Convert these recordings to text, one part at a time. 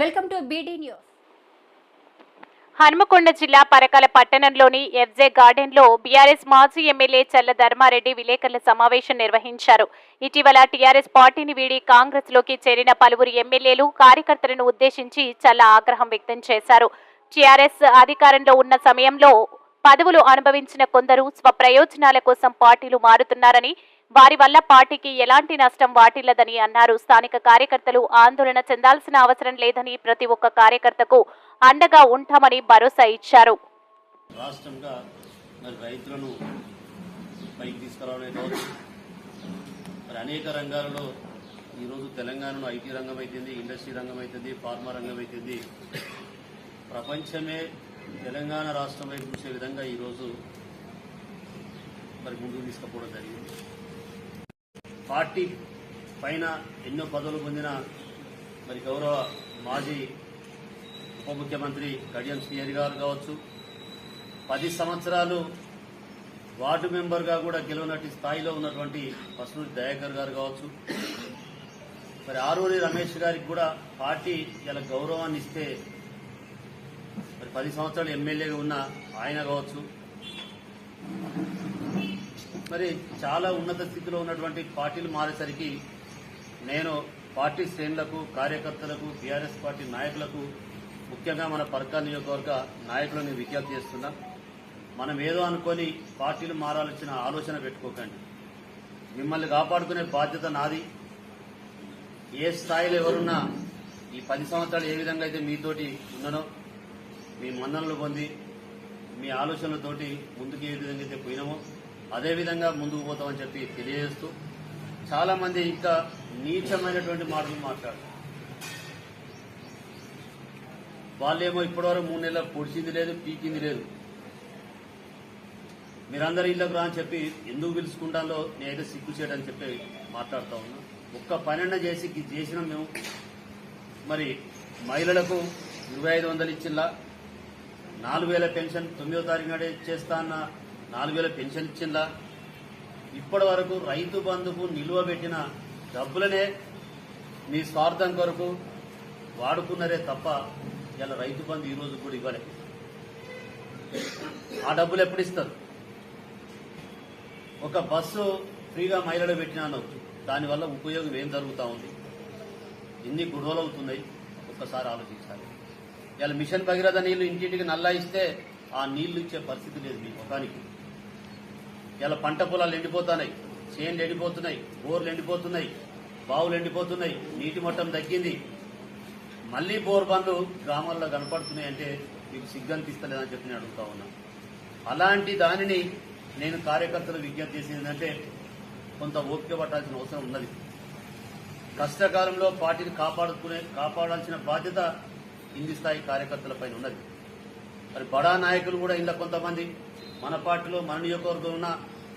Welcome to BD news Hanumakonda జిల్లా పరకాల పట్టణంలోని FJ గార్డెన్లో బీఆర్ఎస్ మాజీ ఎమ్మెల్యే చల్ల ధర్మారెడ్డి విలేకరుల సమావేశం నిర్వహించారు. ఇటీవల టీఆర్ఎస్ పార్టీని వీడి కాంగ్రెస్లోకి చేరిన పలువురు ఎమ్మెల్యేలు కార్యకర్తలను ఉద్దేశించి చల్ల ఆగ్రహం వ్యక్తం చేశారు. టీఆర్ఎస్ అధికారంలో ఉన్న సమయంలో పదవులు అనుభవించిన కొందరు స్వప్రయోజనాల కోసం పార్టీలు మారుతున్నారని వారి వల్ల పార్టీకి ఎలాంటి నష్టం వాటిల్లదని అన్నారు. స్థానిక కార్యకర్తలు ఆందోళన చెందాల్సిన అవసరం లేదని ప్రతి ఒక్క కార్యకర్తకు అండగా ఉంటామని భరోసా ఇచ్చారు. రాష్ట్రంగా మరి రైతులను పైకి తీసుకురావడమే మరి అనేక రంగాలలో ఈరోజు తెలంగాణలో ఐటీ రంగం అవుతుంది ఇండస్ట్రీ రంగం అవుతుంది ఫార్మా రంగం అవుతుంది ప్రపంచమే తెలంగాణ రాష్ట్రం వైపు చూసే విధంగా ఈరోజు మరి ముందుకు తీసుకుపోవడం జరిగింది. పార్టీ పైన ఎన్నో పదవులు పొందిన మరి గౌరవ మాజీ ఉప ముఖ్యమంత్రి కడియం శ్రీహరి గారు కావచ్చు పది సంవత్సరాలు వార్డు మెంబర్గా కూడా గెలవనట్టి స్థాయిలో ఉన్నటువంటి పసునూరి దయాకర్ గారు కావచ్చు మరి ఆరూరి రమేష్ గారికి కూడా పార్టీ ఇలా గౌరవాన్ని ఇస్తే మరి పది సంవత్సరాలు ఎమ్మెల్యేగా ఉన్న ఆయన కావచ్చు మరి చాలా ఉన్నత స్థితిలో ఉన్నటువంటి పార్టీలు మారేసరికి నేను పార్టీ శ్రేణులకు కార్యకర్తలకు బీఆర్ఎస్ పార్టీ నాయకులకు ముఖ్యంగా మన పర్కా నియోజకవర్గ నాయకులను విజ్ఞప్తి చేస్తున్నా. మనం ఏదో అనుకొని పార్టీలు మారాల్సిన ఆలోచన పెట్టుకోకండి. మిమ్మల్ని కాపాడుకునే బాధ్యత నాది. ఏ స్థాయిలో ఎవరున్నా ఈ పది సంవత్సరాలు ఏ విధంగా అయితే మీతోటి ఉన్నానో మీ మన్ననలు పొంది మీ ఆలోచనలతోటి ముందుకు ఏ విధంగా అయితే పోయినామో అదే విధంగా ముందుకు పోతామని చెప్పి తెలియజేస్తూ చాలా మంది ఇంకా నీచమైనటువంటి మాటలు మాట్లాడారు. వాళ్ళేమో ఇప్పటివరకు మూడు నెలలు పొడిచింది లేదు పీకింది లేదు. మీరందరూ ఇళ్ళకు రా అని చెప్పి ఎందుకు పిలుచుకుంటాలో నేనైతే సిగ్గు చేయడని చెప్పి మాట్లాడుతూ ఉన్నా. ఒక్క పన్నెండు చేసి చేసిన మేము. మరి మహిళలకు ఇరవై ఐదు వందలు ఇచ్చిల్లా నాలుగు వేల పెన్షన్ తొమ్మిదో తారీఖు నాడే చేస్తా అన్న నాలుగు వేల పెన్షన్ ఇచ్చిందా? ఇప్పటి వరకు రైతు బంధుకు నిలువ పెట్టిన డబ్బులనే మీ స్వార్థం కొరకు వాడుకున్నారే తప్ప ఇలా రైతు బంధు ఈ రోజు కూడా ఇవ్వలే. ఆ డబ్బులు ఎప్పుడు ఇస్తారు? ఒక బస్సు ఫ్రీగా మహిళలు పెట్టినాను. దానివల్ల ఉపయోగం ఏం జరుగుతూ ఉంది? ఎన్ని గొడవలు అవుతున్నాయి? ఒక్కసారి ఆలోచించాలి. ఇలా మిషన్ భగీరథ నీళ్ళు ఇంటింటికి నల్లా ఇస్తే ఆ నీళ్ళు ఇచ్చే పరిస్థితి లేదు మీ ముఖానికి ఇలా పంట పొలాలు ఎండిపోతున్నాయి. చేన్లు ఎండిపోతున్నాయి. బోర్లు ఎండిపోతున్నాయి. బావులు ఎండిపోతున్నాయి. నీటి మట్టం తగ్గింది. మళ్ళీ బోర్ బండ్లు గ్రామాల్లో కనపడుతున్నాయి అంటే మీకు సిగ్గనిపిస్తలేదని చెప్పి నేను అడుగుతా ఉన్నా. అలాంటి దానిని నేను కార్యకర్తలు విజ్ఞప్తి చేసింది ఏంటంటే కొంత ఓపిక పట్టాల్సిన అవసరం ఉన్నది. కష్టకాలంలో పార్టీని కాపాడుకునే కాపాడాల్సిన బాధ్యత కింది స్థాయి కార్యకర్తలపై ఉన్నది. మరి బడా నాయకులు కూడా ఇలా కొంతమంది. మన పార్టీలో మన నియోజకవర్గంలో ఉన్న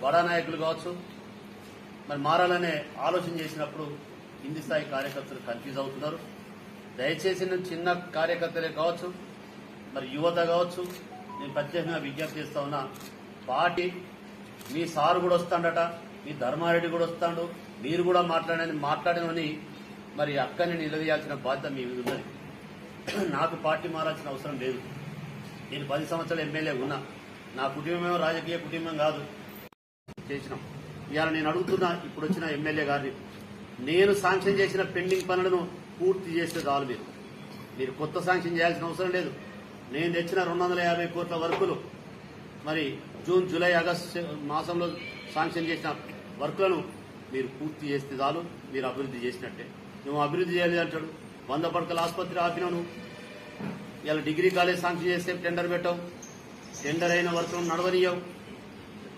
వడా నాయకులు కావచ్చు. మరి మారాలనే ఆలోచన చేసినప్పుడు కింది స్థాయి కార్యకర్తలు కన్ఫ్యూజ్ అవుతున్నారు. దయచేసి నేను చిన్న కార్యకర్తలే కావచ్చు మరి యువత కావచ్చు నేను ప్రత్యేకంగా విజ్ఞప్తి చేస్తా ఉన్నా పార్టీ మీ సారు కూడా వస్తాడట మీ ధర్మారెడ్డి కూడా వస్తాడు మీరు కూడా మాట్లాడని మాట్లాడమని మరి అక్కని నిలదీయాల్సిన బాధ్యత మీ మీద ఉన్నది. నాకు పార్టీ మారాల్సిన అవసరం లేదు. నేను పది సంవత్సరాలు ఎమ్మెల్యే ఉన్నా. నా కుటుంబం రాజకీయ కుటుంబం కాదు. చేసినాం. ఇవాళ నేను అడుగుతున్నా ఇప్పుడు వచ్చిన ఎమ్మెల్యే గారిని నేను శాంక్షన్ చేసిన పెండింగ్ పనులను పూర్తి చేస్తే చాలు మీరు. మీరు కొత్త శాంక్షన్ చేయాల్సిన అవసరం లేదు. నేను తెచ్చిన రెండు వందల యాభై కోట్ల వర్కులు మరి జూన్ జూలై ఆగస్టు మాసంలో శాంక్షన్ చేసిన వర్కులను మీరు పూర్తి చేస్తే చాలు మీరు అభివృద్ధి చేసినట్టే. నువ్వు అభివృద్ధి చేయలేదు అంటాడు. వంద పడకల ఆసుపత్రి ఆపినావు ఇలా డిగ్రీ కాలేజ్ శాంక్షన్ చేస్తే టెండర్ పెట్టావు. టెండర్ అయిన వరకు నడవనీయవు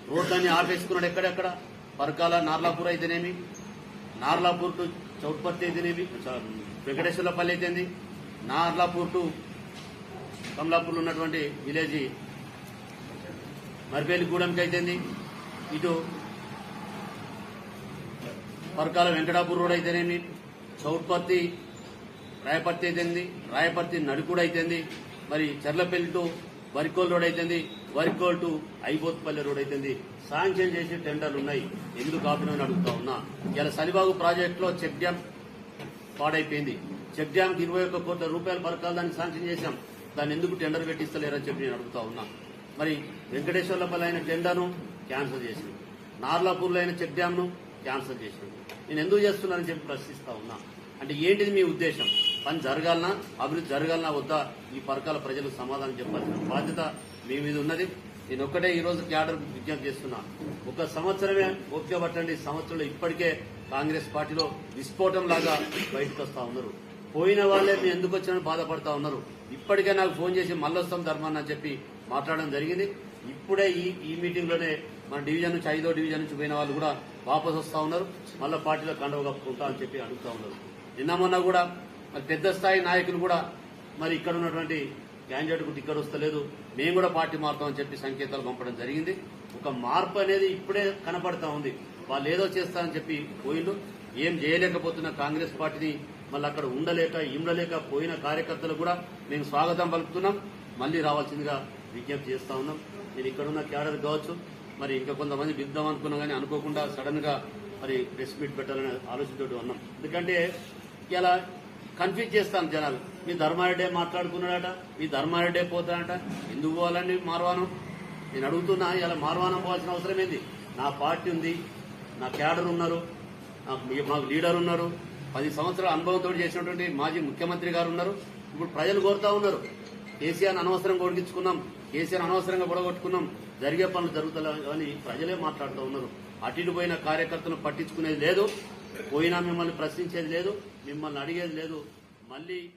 రోడ్లన్నీ ఆపేసుకున్నాడు ఎక్కడెక్కడ? పరకాల నార్లాపూర్ అయితేనేమి? నార్లాపూర్ టు చౌట్పత్తి అయితేనేమి? వెంకటేశ్వరపల్లి వెంకటేశ్వర్లపల్లి అయితేంది? నార్లాపూర్ టు కమలాపూర్లో ఉన్నటువంటి విలేజ్ మరిపేలిగూడెంకి అయితేంది? ఇటు పరకాల వెంకటాపూర్ రోడ్ అయితేనేమి? చౌట్పత్తి రాయపర్తి అయితేంది? రాయపర్తి నడుకుడు అయితేంది? మరి చెర్లపల్లి టు వరికోల్ రోడ్ అయితేంది వరికోల్ టు ఐబోత్పల్లి రోడ్ అయితేంది. శాంక్షన్ చేసే టెండర్లు ఉన్నాయి. ఎందుకు ఆపినని అడుగుతా ఉన్నా. ఇలా సలిబాగు ప్రాజెక్టులో చెక్ డ్యామ్ పాడైపోయింది. చెక్ డ్యామ్కి ఇరవై ఒక్క కోట్ల రూపాయల పరకాలు దాన్ని శాంక్షన్ చేశాం. దాన్ని ఎందుకు టెండర్ పెట్టిస్తలేరని చెప్పి నేను అడుగుతా ఉన్నా. మరి వెంకటేశ్వర్లపల్లి అయిన టెండర్ను క్యాన్సిల్ చేసింది. నార్లాపూర్లో అయిన చెక్ డ్యామ్ను క్యాన్సిల్ చేసింది. నేను ఎందుకు చేస్తున్నానని చెప్పి ప్రశ్నిస్తా ఉన్నా. అంటే ఏంటిది మీ ఉద్దేశం? పని జరగాలనా అభివృద్ధి జరగాలనా వద్దా ఈ పరకాల ప్రజలకు సమాధానం చెప్పాల్సిన బాధ్యత మీ మీద ఉన్నది. నేను ఒక్కటే ఈ రోజు క్యాడర్ విజ్ఞప్తి చేస్తున్నా. ఒక సంవత్సరమే ఓపిక పట్టండి సంవత్సరంలో ఇప్పటికే కాంగ్రెస్ పార్టీలో విస్ఫోటం లాగా బయటకు వస్తా ఉన్నారు. పోయిన వాళ్ళే మేము ఎందుకు వచ్చామని బాధపడతా ఉన్నారు. ఇప్పటికే నాకు ఫోన్ చేసి మళ్ళొస్తాం ధర్మాన్ని అని చెప్పి మాట్లాడడం జరిగింది. ఇప్పుడే ఈ ఈ మీటింగ్లోనే మన డివిజన్ నుంచి ఐదో డివిజన్ నుంచి పోయిన వాళ్ళు కూడా వాపసు వస్తా ఉన్నారు. మళ్ళీ పార్టీలో కండవ కప్పుకుంటా అని చెప్పి అడుగుతా ఉన్నారు. నిన్న మొన్న కూడా మరి పెద్ద స్థాయి నాయకులు కూడా మరి ఇక్కడ ఉన్నటువంటి క్యాండిడేట్కు టిక్కెట్ వస్తలేదు. మేము కూడా పార్టీ మారుతామని చెప్పి సంకేతాలు పంపడం జరిగింది. ఒక మార్పు అనేది ఇప్పుడే కనపడతా ఉంది. వాళ్ళు ఏదో చేస్తారని చెప్పి పోయిండు ఏం చేయలేకపోతున్న కాంగ్రెస్ పార్టీని మళ్ళీ అక్కడ ఉండలేక ఉండలేక పోయిన కార్యకర్తలు కూడా మేము స్వాగతం పలుకుతున్నాం. మళ్ళీ రావాల్సిందిగా విజ్ఞప్తి చేస్తా ఉన్నాం. నేను ఇక్కడ ఉన్న క్యాడర్ కావచ్చు మరి ఇంకా కొంతమంది పిలుద్దాం అనుకున్నా కానీ అనుకోకుండా సడన్గా మరి ప్రెస్ మీట్ పెట్టాలనే ఆలోచనతో ఉన్నాం. ఎందుకంటే ఇలా కన్ఫ్యూజ్ చేస్తాను జనాలు. మీ ధర్మారెడ్డే మాట్లాడుకున్నాడట మీ ధర్మారెడ్డే పోతాడట ఎందుకు పోవాలండి మార్వానం నేను అడుగుతున్నా ఇలా మార్వానం పోవాల్సిన అవసరం ఏంది? నా పార్టీ ఉంది నా క్యాడర్ ఉన్నారు మాకు లీడర్ ఉన్నారు. పది సంవత్సరాల అనుభవంతో చేసినటువంటి మాజీ ముఖ్యమంత్రి గారు ఉన్నారు. ఇప్పుడు ప్రజలు కోరుతా ఉన్నారు. కేసీఆర్ అనవసరంగా ఒడిగించుకున్నాం కేసీఆర్ అనవసరంగా గొడగొట్టుకున్నాం. జరిగే పనులు జరుగుతాయి అని ప్రజలే మాట్లాడుతూ ఉన్నారు. అటు పోయిన కార్యకర్తను పట్టించుకునేది లేదు. పోయినా మిమ్మల్ని ప్రశ్నించేది లేదు మిమ్మల్ని అడిగేది లేదు. మళ్ళీ